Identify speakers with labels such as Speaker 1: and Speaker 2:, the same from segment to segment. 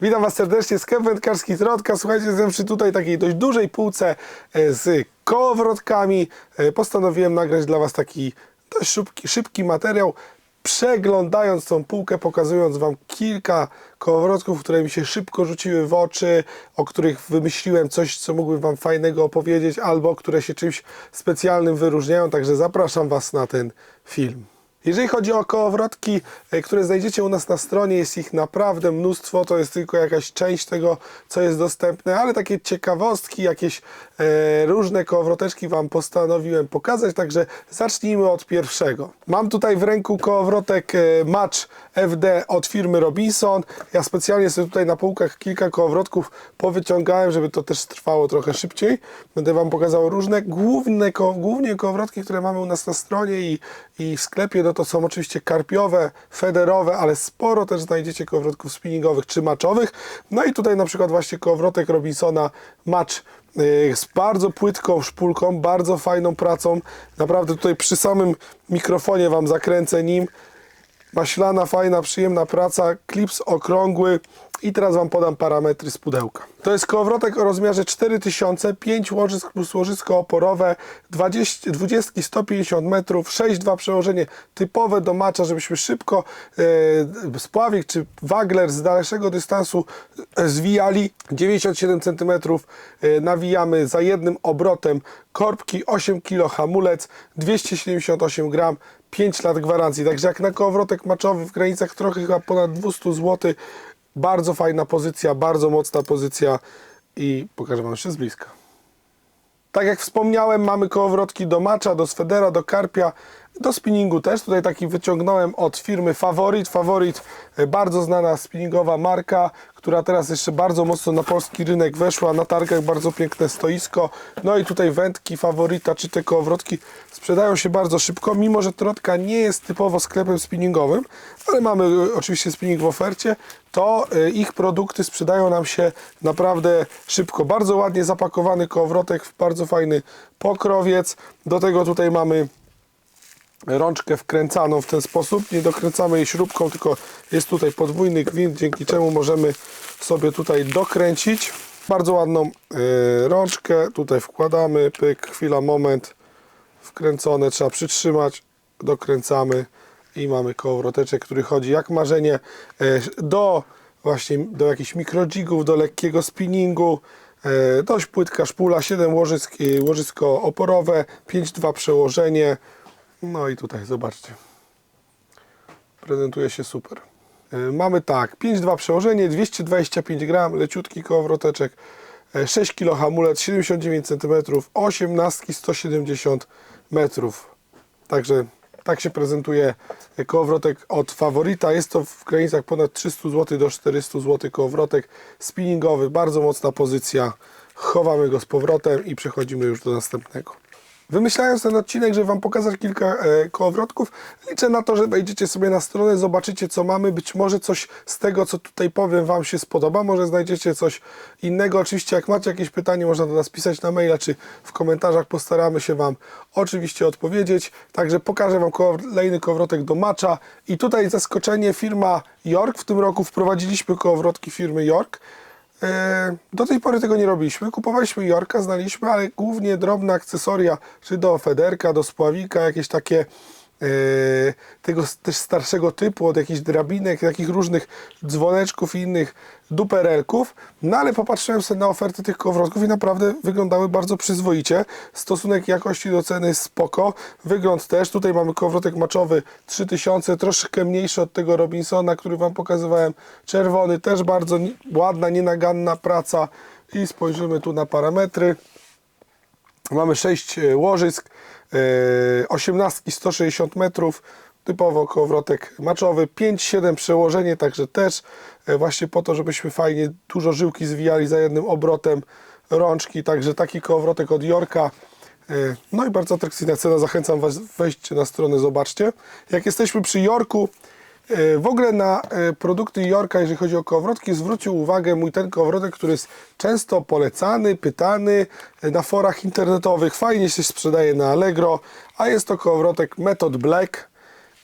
Speaker 1: Witam Was serdecznie, sklep wędkarski Trodka. Słuchajcie, jestem przy tutaj takiej dość dużej półce e, z kołowrotkami. E, Postanowiłem nagrać dla Was taki dość szybki, szybki materiał. Przeglądając tą półkę, pokazując Wam kilka kołowrotków, które mi się szybko rzuciły w oczy, o których wymyśliłem coś, co mógłbym Wam fajnego opowiedzieć, albo które się czymś specjalnym wyróżniają. Także zapraszam Was na ten film. Jeżeli chodzi o kołowrotki, e, które znajdziecie u nas na stronie, jest ich naprawdę mnóstwo, to jest tylko jakaś część tego, co jest dostępne, ale takie ciekawostki, jakieś e, różne kołowroteczki Wam postanowiłem pokazać, także zacznijmy od pierwszego. Mam tutaj w ręku kołowrotek e, Match FD od firmy Robinson. Ja specjalnie sobie tutaj na półkach kilka kołowrotków powyciągałem, żeby to też trwało trochę szybciej. Będę Wam pokazał różne, główne, głównie kołowrotki, które mamy u nas na stronie i, i w sklepie, no to są oczywiście karpiowe, federowe, ale sporo też znajdziecie kołowrotków spinningowych czy maczowych. No i tutaj na przykład właśnie kołowrotek Robinsona Match y, z bardzo płytką szpulką, bardzo fajną pracą. Naprawdę tutaj przy samym mikrofonie Wam zakręcę nim. Maślana, fajna, przyjemna praca, klips okrągły i teraz Wam podam parametry z pudełka. To jest kołowrotek o rozmiarze 4000, 5 łożysk plus łożysko oporowe, 20, 20 150 metrów, 6,2 przełożenie typowe do macza, żebyśmy szybko e, spławik czy wagler z dalszego dystansu e, zwijali. 97 cm e, nawijamy za jednym obrotem korbki, 8 kg hamulec, 278 gram, 5 lat gwarancji. Także jak na kołowrotek maczowy w granicach trochę chyba ponad 200 zł, bardzo fajna pozycja, bardzo mocna pozycja i pokażę Wam jeszcze z bliska. Tak jak wspomniałem, mamy kołowrotki do macza, do swedera, do karpia, do spinningu też. Tutaj taki wyciągnąłem od firmy Favorit. Favorit, e, bardzo znana spinningowa marka, która teraz jeszcze bardzo mocno na polski rynek weszła. Na targach bardzo piękne stoisko. No i tutaj wędki Favorita, czy te kołowrotki sprzedają się bardzo szybko, mimo że Trotka nie jest typowo sklepem spinningowym, ale mamy e, oczywiście spinning w ofercie, to e, ich produkty sprzedają nam się naprawdę szybko. Bardzo ładnie zapakowany kołowrotek w bardzo fajny pokrowiec. Do tego tutaj mamy rączkę wkręcaną w ten sposób. Nie dokręcamy jej śrubką, tylko jest tutaj podwójny gwint, dzięki czemu możemy sobie tutaj dokręcić. Bardzo ładną y, rączkę tutaj wkładamy, pyk, chwila, moment, wkręcone, trzeba przytrzymać, dokręcamy i mamy kołowroteczek, który chodzi jak marzenie y, do właśnie do jakichś mikrodzigów, do lekkiego spinningu. Y, dość płytka szpula, 7 łożysk, łożysko oporowe, 5-2 przełożenie. No i tutaj zobaczcie. Prezentuje się super. Y, Mamy tak, 5,2 przełożenie, 225 gram, leciutki kołowroteczek, y, 6 kg hamulec, 79 cm, 18 170 metrów. Także tak się prezentuje kołowrotek od Favorita. Jest to w granicach ponad 300 zł do 400 zł kołowrotek spinningowy, bardzo mocna pozycja. Chowamy go z powrotem i przechodzimy już do następnego. Wymyślając ten odcinek, żeby Wam pokazać kilka e, kołowrotków, liczę na to, że wejdziecie sobie na stronę, zobaczycie co mamy. Być może coś z tego, co tutaj powiem, Wam się spodoba. Może znajdziecie coś innego. Oczywiście, jak macie jakieś pytanie, można do nas pisać na maila czy w komentarzach. Postaramy się Wam oczywiście odpowiedzieć. Także pokażę Wam kolejny kołowrotek do macza. I tutaj zaskoczenie firma York. W tym roku wprowadziliśmy kołowrotki firmy York. E, Do tej pory tego nie robiliśmy. Kupowaliśmy Jorka, znaliśmy, ale głównie drobne akcesoria, czy do federka, do spławika, jakieś takie tego s- też starszego typu, od jakichś drabinek, takich różnych dzwoneczków i innych duperelków. No ale popatrzyłem sobie na oferty tych kołowrotków i naprawdę wyglądały bardzo przyzwoicie. Stosunek jakości do ceny spoko. Wygląd też. Tutaj mamy kołowrotek maczowy 3000, troszkę mniejszy od tego Robinsona, który Wam pokazywałem. Czerwony, też bardzo ładna, nienaganna praca. I spojrzymy tu na parametry. Mamy 6 e, łożysk, 18 160 metrów, typowo kołowrotek maczowy, 5-7 przełożenie, także też e, właśnie po to, żebyśmy fajnie dużo żyłki zwijali za jednym obrotem rączki, także taki kołowrotek od Jorka. E, No i bardzo atrakcyjna cena, zachęcam Was, wejdźcie na stronę, zobaczcie. Jak jesteśmy przy Jorku, E, W ogóle na e, produkty Jorka, jeżeli chodzi o kołowrotki, zwrócił uwagę mój ten kołowrotek, który jest często polecany, pytany e, na forach internetowych. Fajnie się sprzedaje na Allegro, a jest to kołowrotek Method Black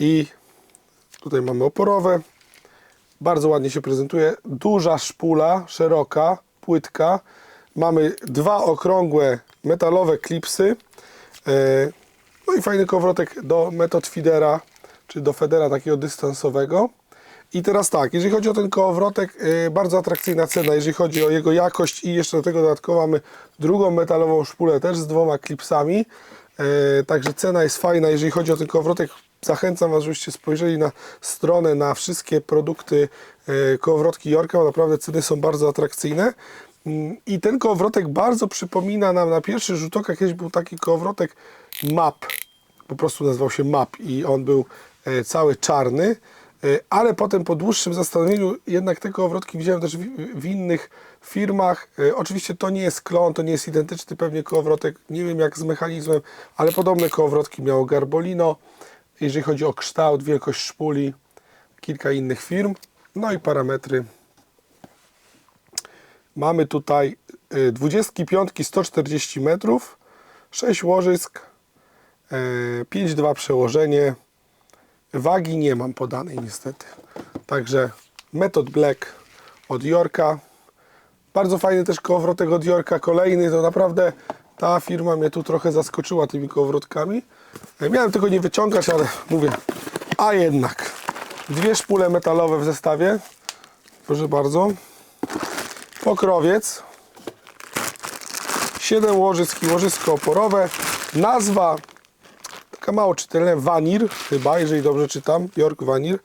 Speaker 1: i tutaj mamy oporowe. Bardzo ładnie się prezentuje. Duża szpula, szeroka, płytka. Mamy dwa okrągłe metalowe klipsy. E, No i fajny kołowrotek do metod feedera, czy do federa takiego dystansowego. I teraz tak, jeżeli chodzi o ten kołowrotek, e, bardzo atrakcyjna cena, jeżeli chodzi o jego jakość i jeszcze do tego dodatkowo mamy drugą metalową szpulę też z dwoma klipsami. E, Także cena jest fajna, jeżeli chodzi o ten kołowrotek. Zachęcam Was, żebyście spojrzeli na stronę, na wszystkie produkty e, kołowrotki Jorka, bo naprawdę ceny są bardzo atrakcyjne. Mm, I ten kołowrotek bardzo przypomina nam na pierwszy rzut oka, kiedyś był taki kołowrotek MAP, po prostu nazywał się MAP i on był cały czarny, e, ale potem po dłuższym zastanowieniu jednak te kołowrotki widziałem też w, innych firmach. E, Oczywiście to nie jest klon, to nie jest identyczny pewnie kołowrotek, nie wiem jak z mechanizmem, ale podobne kołowrotki miało Garbolino, jeżeli chodzi o kształt, wielkość szpuli, kilka innych firm, no i parametry Mamy tutaj y, 25 140 metrów, 6 łożysk, y, 5,2 przełożenie. Wagi nie mam podanej niestety. Także Method Black od Yorka. Bardzo fajny też kołowrotek od Yorka. Kolejny to naprawdę ta firma mnie tu trochę zaskoczyła tymi kołowrotkami. Y, Miałem tego nie wyciągać, ale mówię, a jednak. Dwie szpule metalowe w zestawie. Proszę bardzo. Pokrowiec. 7 łożysk i łożysko oporowe. Nazwa taka mało czytelna, Vanir chyba, jeżeli dobrze czytam. York Vanir.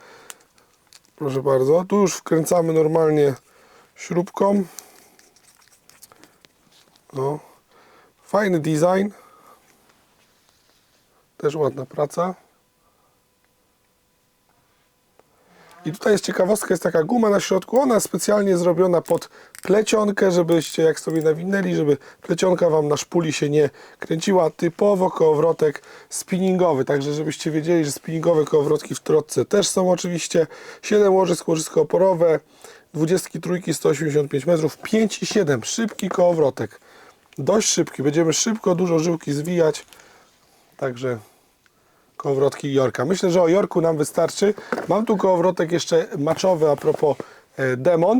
Speaker 1: Proszę bardzo. Tu już wkręcamy normalnie śrubką. No. Fajny design. Też ładna praca. I tutaj jest ciekawostka, jest taka guma na środku, ona specjalnie zrobiona pod plecionkę, żebyście jak sobie nawinęli, żeby plecionka Wam na szpuli się nie kręciła. Typowo kołowrotek spinningowy, także żebyście wiedzieli, że spinningowe kołowrotki w trotce też są oczywiście. 7 łożysk, łożysko oporowe, 23 185 metrów, 5 i 7, szybki kołowrotek. Dość szybki, będziemy szybko dużo żyłki zwijać, także kołowrotki Jorka. Myślę, że o Jorku nam wystarczy. Mam tu kołowrotek jeszcze maczowy a propos e, Demon,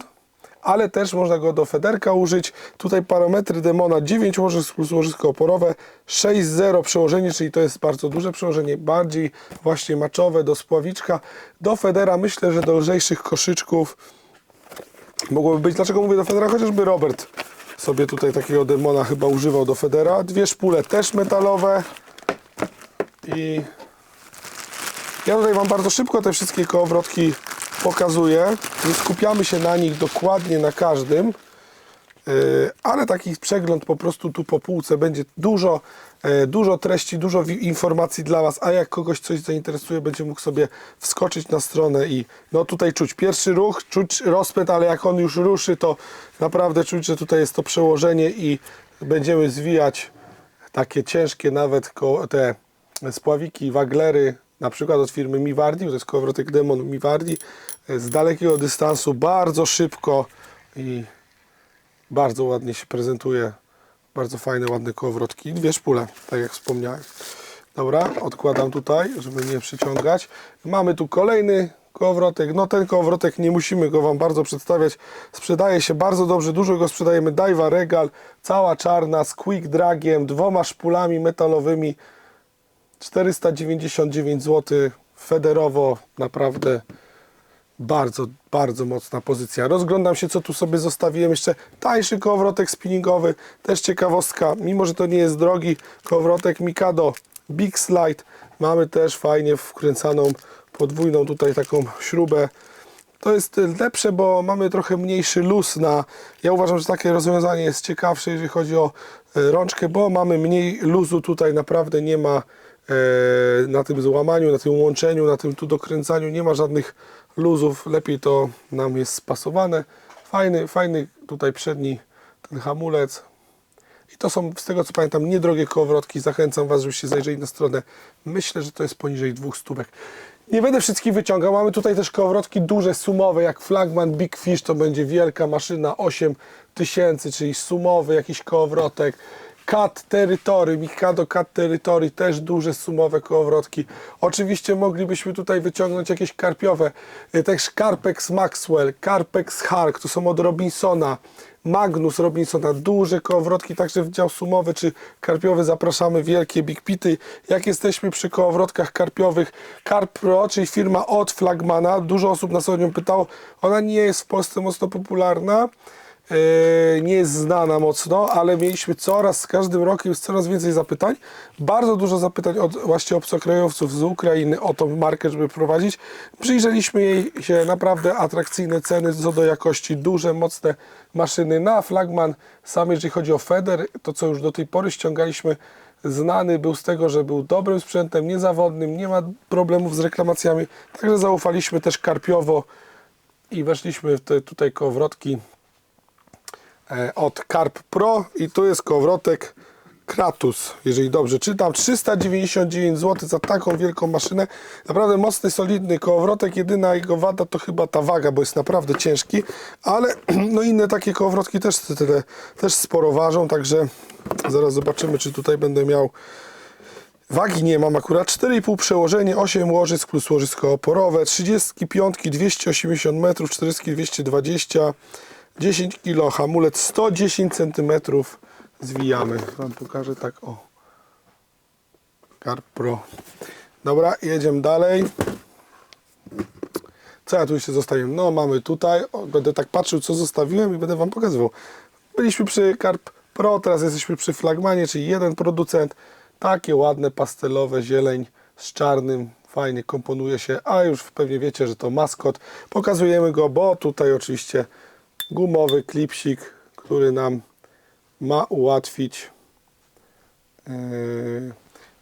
Speaker 1: ale też można go do federka użyć. Tutaj parametry Demona 9 łożysk plus łożysko oporowe, 6,0 przełożenie, czyli to jest bardzo duże przełożenie, bardziej właśnie maczowe do spławiczka. Do federa myślę, że do lżejszych koszyczków mogłoby być. Dlaczego mówię do federa? Chociażby Robert sobie tutaj takiego Demona chyba używał do federa. Dwie szpule też metalowe i ja tutaj Wam bardzo szybko te wszystkie kołowrotki pokazuję. Skupiamy się na nich dokładnie na każdym, yy, ale taki przegląd po prostu tu po półce będzie dużo, yy, dużo treści, dużo informacji dla Was, a jak kogoś coś zainteresuje, będzie mógł sobie wskoczyć na stronę i no tutaj czuć pierwszy ruch, czuć rozpęd, ale jak on już ruszy, to naprawdę czuć, że tutaj jest to przełożenie i będziemy zwijać takie ciężkie nawet te spławiki, waglery, na przykład od firmy Miwardi, to jest kołowrotek Demon Miwardi, z dalekiego dystansu, bardzo szybko i bardzo ładnie się prezentuje. Bardzo fajne, ładne kołowrotki. Dwie szpule, tak jak wspomniałem. Dobra, odkładam tutaj, żeby nie przyciągać. Mamy tu kolejny kołowrotek. No ten kołowrotek nie musimy go Wam bardzo przedstawiać. Sprzedaje się bardzo dobrze, dużo go sprzedajemy. Daiwa Regal, cała czarna, z quick dragiem, dwoma szpulami metalowymi. 499 zł. Federowo, naprawdę bardzo, bardzo mocna pozycja. Rozglądam się, co tu sobie zostawiłem. Jeszcze tańszy kołowrotek spinningowy. Też ciekawostka, mimo że to nie jest drogi kołowrotek Mikado Big Slide. Mamy też fajnie wkręcaną podwójną tutaj taką śrubę. To jest lepsze, bo mamy trochę mniejszy luz na... Ja uważam, że takie rozwiązanie jest ciekawsze, jeżeli chodzi o e, rączkę, bo mamy mniej luzu tutaj, naprawdę nie ma na tym złamaniu, na tym łączeniu, na tym tu dokręcaniu, nie ma żadnych luzów, lepiej to nam jest spasowane. Fajny, fajny tutaj przedni ten hamulec. I to są, z tego co pamiętam, niedrogie kołowrotki. Zachęcam Was, żebyście zajrzeli na stronę. Myślę, że to jest poniżej dwóch stówek. Nie będę wszystkich wyciągał. Mamy tutaj też kołowrotki duże, sumowe, jak Flagman Big Fish. To będzie wielka maszyna, 8 tysięcy, czyli sumowy jakiś kołowrotek. Cat Territory, Mikado Cat Territory, też duże sumowe kołowrotki. Oczywiście moglibyśmy tutaj wyciągnąć jakieś karpiowe, y, też Carpex Maxwell, Carpex Hark, to są od Robinsona, Magnus Robinsona, duże kołowrotki, także w dział sumowy czy karpiowy zapraszamy, wielkie big pity. Jak jesteśmy przy kołowrotkach karpiowych, Carp Pro, czyli firma od Flagmana, dużo osób nas o nią pytało, ona nie jest w Polsce mocno popularna, nie jest znana mocno, ale mieliśmy coraz, z każdym rokiem jest coraz więcej zapytań. Bardzo dużo zapytań od właśnie obcokrajowców z Ukrainy o tą markę, żeby prowadzić. Przyjrzeliśmy jej się naprawdę atrakcyjne ceny co do jakości, duże, mocne maszyny na flagman. Sam jeżeli chodzi o Feder, to co już do tej pory ściągaliśmy, znany był z tego, że był dobrym sprzętem, niezawodnym, nie ma problemów z reklamacjami. Także zaufaliśmy też Karpiowo i weszliśmy w te tutaj kołowrotki e, od Carp Pro i tu jest kołowrotek Kratus, jeżeli dobrze czytam, 399 zł za taką wielką maszynę, naprawdę mocny, solidny kołowrotek, jedyna jego wada to chyba ta waga, bo jest naprawdę ciężki, ale no inne takie kołowrotki też, tyle, też sporo ważą, także zaraz zobaczymy, czy tutaj będę miał Wagi. Nie mam akurat, 4,5 przełożenie, 8 łożysk plus łożysko oporowe, 35 280 metrów, 40 220, 10 kg, hamulec 110 cm, zwijamy. Wam pokażę tak, o. Carp Pro. Dobra, jedziemy dalej. Co ja tu jeszcze zostawiłem? No mamy tutaj, o, będę tak patrzył co zostawiłem i będę Wam pokazywał. Byliśmy przy Carp Pro, teraz jesteśmy przy Flagmanie, czyli jeden producent. Takie ładne pastelowe zieleń z czarnym, fajnie komponuje się, a już pewnie wiecie, że to maskot. Pokazujemy go, bo tutaj oczywiście gumowy klipsik, który nam ma ułatwić yy,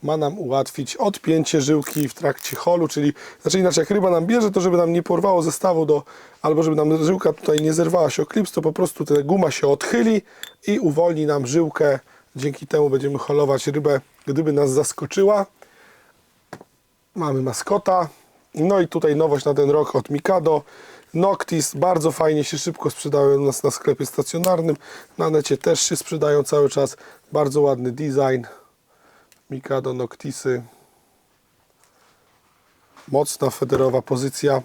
Speaker 1: ma nam ułatwić odpięcie żyłki w trakcie holu, czyli znaczy inaczej jak ryba nam bierze, to żeby nam nie porwało zestawu do, albo żeby nam żyłka tutaj nie zerwała się o klips, to po prostu ta guma się odchyli i uwolni nam żyłkę. Dzięki temu będziemy holować rybę, gdyby nas zaskoczyła. Mamy maskota. No i tutaj nowość na ten rok od Mikado. Noctis bardzo fajnie się szybko sprzedają u nas na sklepie stacjonarnym. Na necie też się sprzedają cały czas. Bardzo ładny design. Mikado Noctisy. Mocna federowa pozycja.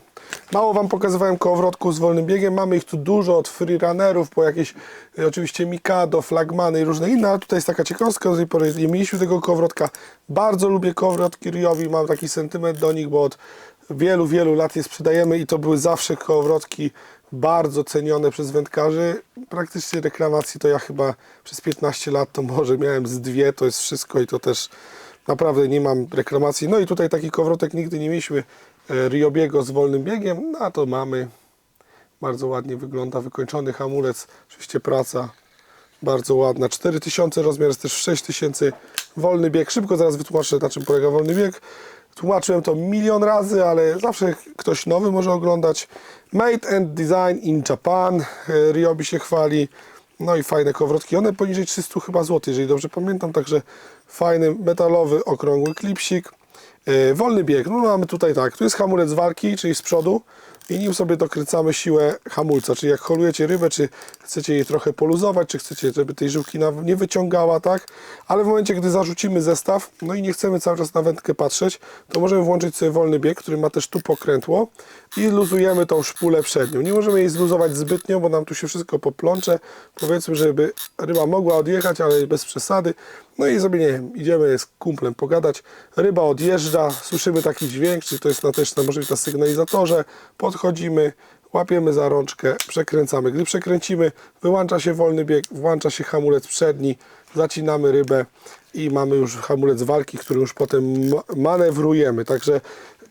Speaker 1: Mało Wam pokazywałem kołowrotków z wolnym biegiem. Mamy ich tu dużo od freerunnerów, po jakieś e, oczywiście Mikado, Flagmany i różne inne, ale tutaj jest taka ciekawostka, do tej pory nie mieliśmy tego kołowrotka. Bardzo lubię kołowrotki Ryobi, mam taki sentyment do nich, bo od wielu, wielu lat je sprzedajemy i to były zawsze kołowrotki bardzo cenione przez wędkarzy. Praktycznie reklamacji to ja chyba przez 15 lat to może miałem z dwie, to jest wszystko i to też naprawdę nie mam reklamacji. No i tutaj taki kołowrotek nigdy nie mieliśmy e, Ryobiego z wolnym biegiem, no a to mamy. Bardzo ładnie wygląda, wykończony hamulec, oczywiście praca bardzo ładna. 4000 rozmiar jest też 6000 wolny bieg. Szybko zaraz wytłumaczę na czym polega wolny bieg. Tłumaczyłem to milion razy, ale zawsze ktoś nowy może oglądać. Made and Design in Japan. E, Ryobi się chwali. No i fajne kołowrotki. One poniżej 300 chyba złotych, jeżeli dobrze pamiętam. Także fajny metalowy, okrągły klipsik. E, Wolny bieg. No mamy tutaj tak. Tu jest hamulec walki, czyli z przodu. I nim sobie dokręcamy siłę hamulca. Czyli jak holujecie rybę, czy chcecie jej trochę poluzować, czy chcecie, żeby tej żyłki nie wyciągała, tak? Ale w momencie, gdy zarzucimy zestaw, no i nie chcemy cały czas na wędkę patrzeć, to możemy włączyć sobie wolny bieg, który ma też tu pokrętło i luzujemy tą szpulę przednią. Nie możemy jej zluzować zbytnio, bo nam tu się wszystko poplącze. Powiedzmy, żeby ryba mogła odjechać, ale bez przesady. No i sobie, nie wiem, idziemy z kumplem pogadać. Ryba odjeżdża, słyszymy taki dźwięk, czy to jest na, też na, może być na sygnalizatorze. Podchodzimy, łapiemy za rączkę, przekręcamy. Gdy przekręcimy, wyłącza się wolny bieg, włącza się hamulec przedni, zacinamy rybę i mamy już hamulec walki, który już potem ma- manewrujemy. Także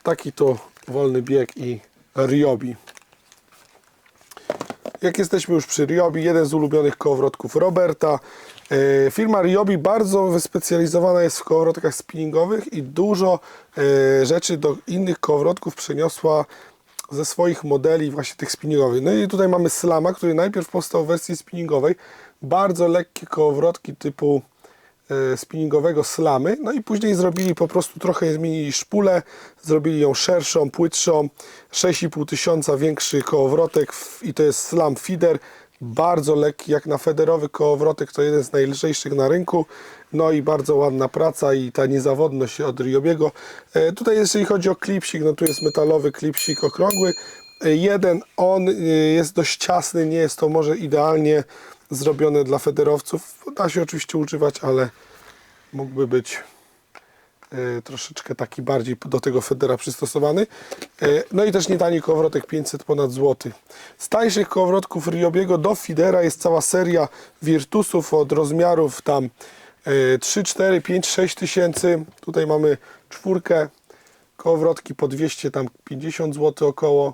Speaker 1: taki to wolny bieg i Ryobi. Jak jesteśmy już przy Ryobi, jeden z ulubionych kołowrotków Roberta. E, Firma Ryobi bardzo wyspecjalizowana jest w kołowrotkach spinningowych i dużo e, rzeczy do innych kołowrotków przeniosła ze swoich modeli właśnie tych spinningowych. No i tutaj mamy Slama, który najpierw powstał w wersji spinningowej. Bardzo lekkie kołowrotki typu spinningowego slamy, no i później zrobili po prostu trochę zmienili szpulę, zrobili ją szerszą, płytszą, 6,5 tysiąca większy kołowrotek i to jest slam feeder, Bardzo lekki, jak na federowy kołowrotek, to jeden z najlżejszych na rynku. No i bardzo ładna praca i ta niezawodność od Ryobiego. E, tutaj jeżeli chodzi o klipsik, no tu jest metalowy klipsik okrągły. E, jeden, on e, jest dość ciasny, nie jest to może idealnie zrobione dla federowców. Da się oczywiście używać, ale mógłby być e, troszeczkę taki bardziej do tego Federa przystosowany. E, No i też nie tani kołowrotek 500 ponad złoty. Z tańszych kołowrotków Ryobiego do Fidera jest cała seria Virtusów od rozmiarów tam e, 3, 4, 5, 6 tysięcy. Tutaj mamy czwórkę kołowrotki po 200 tam 50 zł około.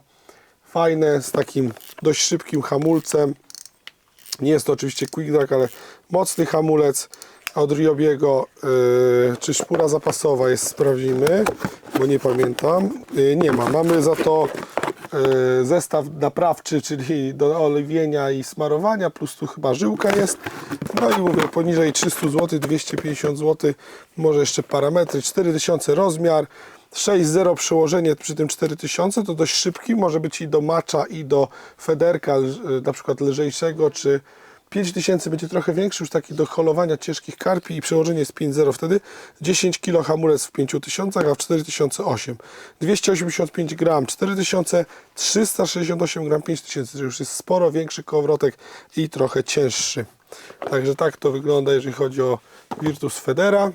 Speaker 1: Fajne, z takim dość szybkim hamulcem. Nie jest to oczywiście quick drag, ale mocny hamulec od Ryobiego. Yy, czy szpura zapasowa jest? Sprawdzimy, bo nie pamiętam. Yy, nie ma. Mamy za to yy, zestaw naprawczy, czyli do oliwienia i smarowania, plus tu chyba żyłka jest. No i mówię, poniżej 300 zł, 250 zł, może jeszcze parametry, 4000 rozmiar. 6.0 przełożenie przy tym 4000 to dość szybki, może być i do macza i do federka lż- na przykład lżejszego, czy 5000 będzie trochę większy, już taki do holowania ciężkich karpi i przełożenie jest 5.0 wtedy, 10 kg hamulec w 5000, a w 4008, 285 gram 4000, 368 gram 5000, czyli już jest sporo większy kołowrotek i trochę cięższy. Także tak to wygląda, jeżeli chodzi o Virtus Federa.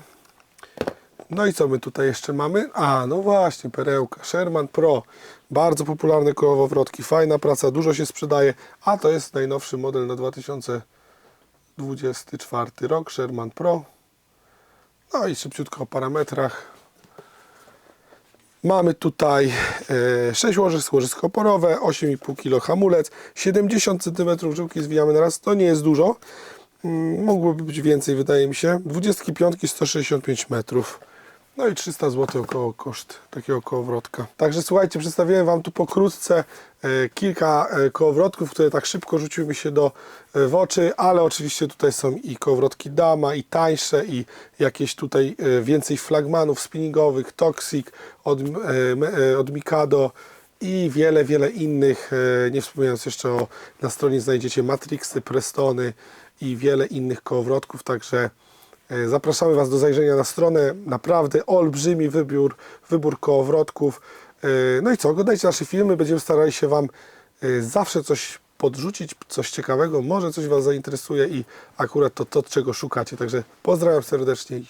Speaker 1: No i co my tutaj jeszcze mamy? A, no właśnie, perełka. Sherman Pro. Bardzo popularne kołowrotki. Fajna praca, dużo się sprzedaje. A to jest najnowszy model na 2024 rok. Sherman Pro. No i szybciutko o parametrach. Mamy tutaj e, 6 łożysk, łożysko oporowe, 8,5 kg hamulec, 70 cm żyłki zwijamy na raz. To nie jest dużo. Mm, Mogłoby być więcej, wydaje mi się. 25 165 metrów. No i 300 zł około koszt takiego kołowrotka. Także słuchajcie, przedstawiłem Wam tu pokrótce e, kilka e, kołowrotków, które tak szybko rzuciły mi się do e, w oczy, ale oczywiście tutaj są i kołowrotki Dama, i tańsze, i jakieś tutaj więcej flagmanów spinningowych, Toxic od, od Mikado i wiele, wiele innych, nie wspominając jeszcze o, na stronie znajdziecie Matrixy, Prestony i wiele innych kołowrotków, także zapraszamy Was do zajrzenia na stronę, naprawdę olbrzymi wybór, wybór kołowrotków. E, No i co, oglądajcie nasze filmy, będziemy starali się Wam e, zawsze coś podrzucić, coś ciekawego, może coś Was zainteresuje i akurat to to, czego szukacie, także pozdrawiam serdecznie